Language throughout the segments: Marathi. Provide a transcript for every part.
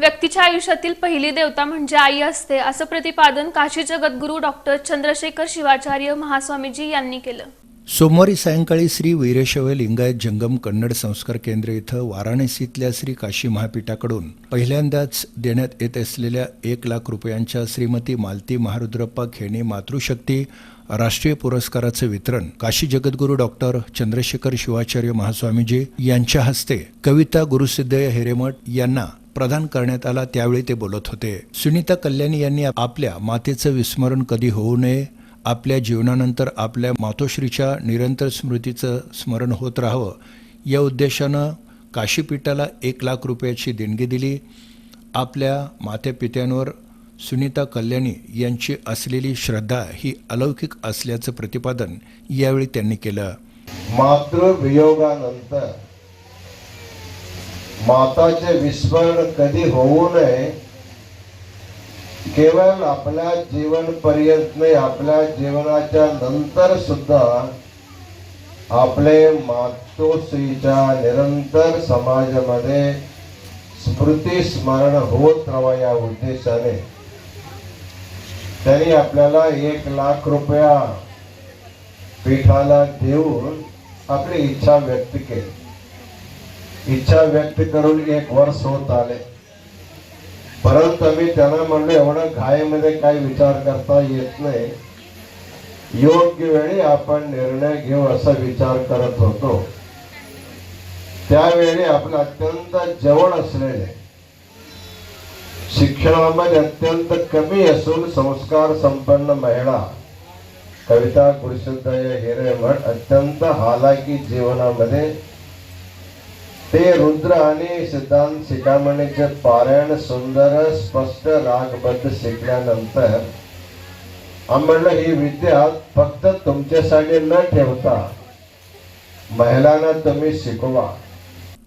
व्यक्तीच्या आयुष्यातील पहिली देवता म्हणजे आई असते असं प्रतिपादन काशी जगद्गुरू डॉक्टर चंद्रशेखर शिवाचार्य महास्वामीजी यांनी केलं. सोमवारी सायंकाळी श्री वीरेशव लिंगायत जंगम कन्नड संस्कार केंद्र इथं वाराणसीतल्या श्री काशी महापीठाकडून पहिल्यांदाच देण्यात येत असलेल्या एक लाख रुपयांच्या श्रीमती मालती महारुद्रप्पा खेणे मातृशक्ती राष्ट्रीय पुरस्काराचं वितरण काशी जगद्गुरू डॉक्टर चंद्रशेखर शिवाचार्य महास्वामीजी यांच्या हस्ते कविता गुरुसिद्धय हिरेमठ यांना प्रदान करण्यात आला त्यावेळी ते बोलत होते. सुनीता कल्याणी यांनी आपल्या मातेचं विस्मरण कधी होऊ नये आपल्या जीवनानंतर आपल्या मातोश्रीच्या निरंतर स्मृतीचं स्मरण होत राहावं या उद्देशानं काशीपीठाला एक लाख रुपयाची देणगी दिली. आपल्या मातेपित्यांवर सुनीता कल्याणी यांची असलेली श्रद्धा ही अलौकिक असल्याचं प्रतिपादन यावेळी त्यांनी केलं. मातृवियोगानंतर माताचे विस्मरण कधी होऊ नये केवळ आपल्या जीवन पर्यंत नाही आपल्या जीवनाच्या नंतर सुद्धा आपले मातोश्रीच्या निरंतर समाजामध्ये स्मृती स्मरण होत राहावं या उद्देशाने. त्यांनी आपल्याला एक लाख रुपया पीठाला देऊन आपली इच्छा व्यक्त केली. इच्छा व्यक्त करून एक वर्ष होत आले. परंतु मी त्यांना म्हणलो एवढं घाईमध्ये काही विचार करता येत नाही. योग्य वेळी आपण निर्णय घेऊ असा विचार करत होतो. त्यावेळी आपलं अत्यंत जवळ असलेले शिक्षणामध्ये अत्यंत कमी असून संस्कार संपन्न महिला कविता कृषिदय हिरे म्हण अत्यंत हालाकी जीवनामध्ये ते रुद्र आणि सिद्धांत शिकामणीचे पारायण सुंदर स्पष्ट रागबद्ध शिकल्यानंतर आम्हाला ही विद्या फक्त तुमच्यासाठी न ठेवता महिलांना तुम्ही शिकवा.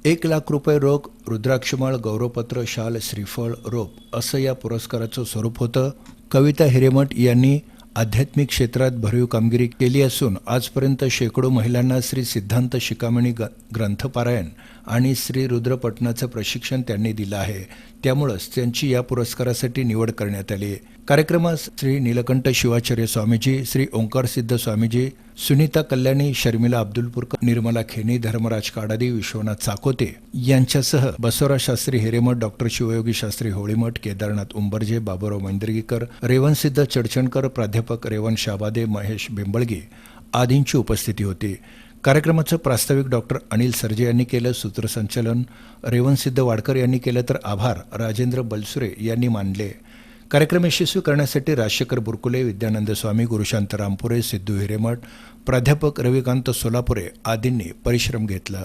एक लाख रुपये रोख रुद्राक्षमळ गौरवपत्र शाल श्रीफळ रोप असं या पुरस्काराचं स्वरूप होतं. कविता हिरेमठ यांनी आध्यात्मिक क्षेत्रात भरीव कामगिरी केली असून आजपर्यंत शेकडो महिलांना श्री सिद्धांत शिकामणी ग ग्रंथपारायण आणि श्री रुद्रपटनाचं प्रशिक्षण त्यांनी दिलं आहे. त्यामुळंच त्यांची या पुरस्कारासाठी निवड करण्यात आली. कार्यक्रमात श्री नीलकंठ शिवाचार्य स्वामीजी श्री ओंकार सिद्ध स्वामीजी सुनीता कल्याणी शर्मिला अब्दुलपूरकर निर्मला खेनी धर्मराज काडादी विश्वनाथ चाकोते यांच्यासह बसवराज शास्त्री हिरेमठ डॉक्टर शिवयोगी शास्त्री होळीमठ केदारनाथ उंबरजे बाबुराव मैंद्रगीकर रेवणसिद्ध चडचणकर प्राध्यापक रेवण शाबादे महेश बिंबळगे आदींची उपस्थिती होती. कार्यक्रमाचं प्रास्ताविक डॉक्टर अनिल सर्जे यांनी केलं सूत्रसंचालन. रेवणसिद्ध वाडकर यांनी केलं तर आभार. राजेंद्र बलसुरे यांनी मानले. कार्यक्रम यशस्वी करण्यासाठी राजशेखर बुरकुले विद्यानंद स्वामी गुरुशांत रामपुरे सिद्धू हिरेमठ प्राध्यापक रविकांत सोलापुरे आदींनी परिश्रम घेतला.